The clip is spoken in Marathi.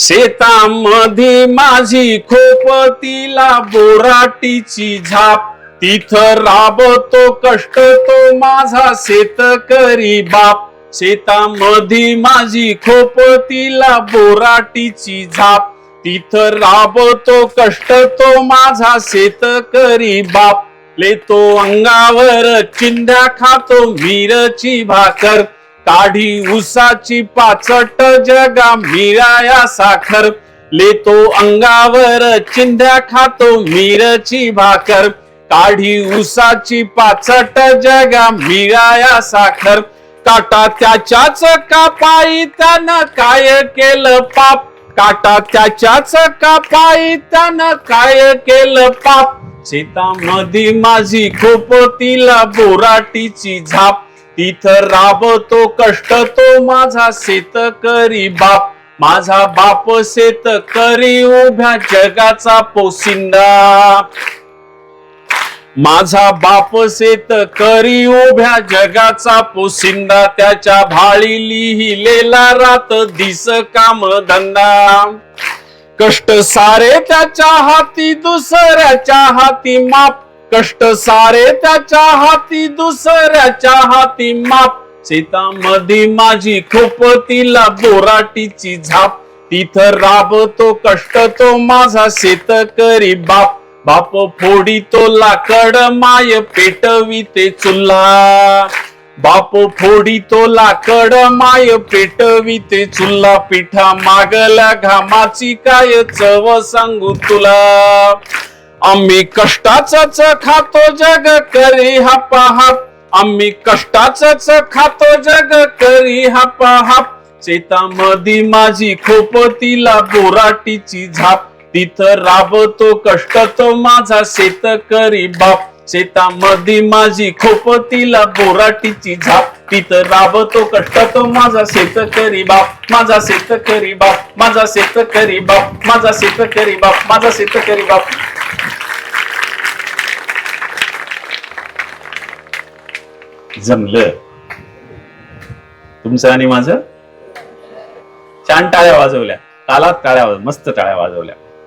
शेतामध्ये माझी खोपतीला बोराटीची झाप. तिथं राबतो कष्ट तो माझा शेतकरी बाप. शेतामध्ये माझी खोपतीला बोराटीची झाप. तिथं राबतो कष्ट तो माझा शेतकरी बाप. लेतो अंगावर चिंध्या खातो मिरची भाकर. काढी उसाची पाचट जगा मिराया साखर. लेतो अंगावर चिंध्या खातो मिरची भाकर. काढी उसाची पाचट जगा मिराया साखर. काटा त्याच्याच कापाई त्यानं काय केलं पाप? काटा त्याच्याच कापाई त्यानं काय केलं पाप? शेतामध्ये माझी खोपतीला बोराटीची झाप. तिथं राबतो कष्ट तो माझा शेत करी बाप. माझा बाप शेत करी उभ्या जगाचा पोसिंदा माझा बाप शेत करी उभ्या जगाचा पोसिंदा त्याच्या भाळी लिहिलेला रात दिस काम धंदा कष्ट सारे त्याच्या हाती दुसऱ्याच्या हाती माप. कष्ट सारे त्याच्या हाती दुसऱ्याच्या हाती माप. शेतामध्ये माझी खोपतीला बोराटीची झाप. तिथं राबतो कष्ट तो माझा शेतकरी बाप. बाप फोडी तो लाकड माय पेटवी ते चुल्हा. बाप फोडी तो लाकड माय पेटवी ते चुल्हा. पिठा मागल्या घामाची काय चव सांगू तुला? आम्ही कष्टाच खातो जग करी हा पाहाप. आम्ही कष्टाच खातो जग करी हा पाहाप. शेतामध्ये माझी खोपतीला बोराटीची झाप. तिथं राबतो कष्ट तो माझा शेतकरी बाप. शेतामध्ये माझी खोपतीला बोराटीची झाप. तिथं राबतो कष्ट तो माझा शेतकरी बाप माझा शेतकरी बाप माझा शेतकरी बाप माझा शेतकरी बाप माझा शेतकरी बाप. जमलं. तुमचं आणि माझं? छान टाळ्या वाजवल्या. तालात टाळ्या मस्त टाळ्या वाजवल्या.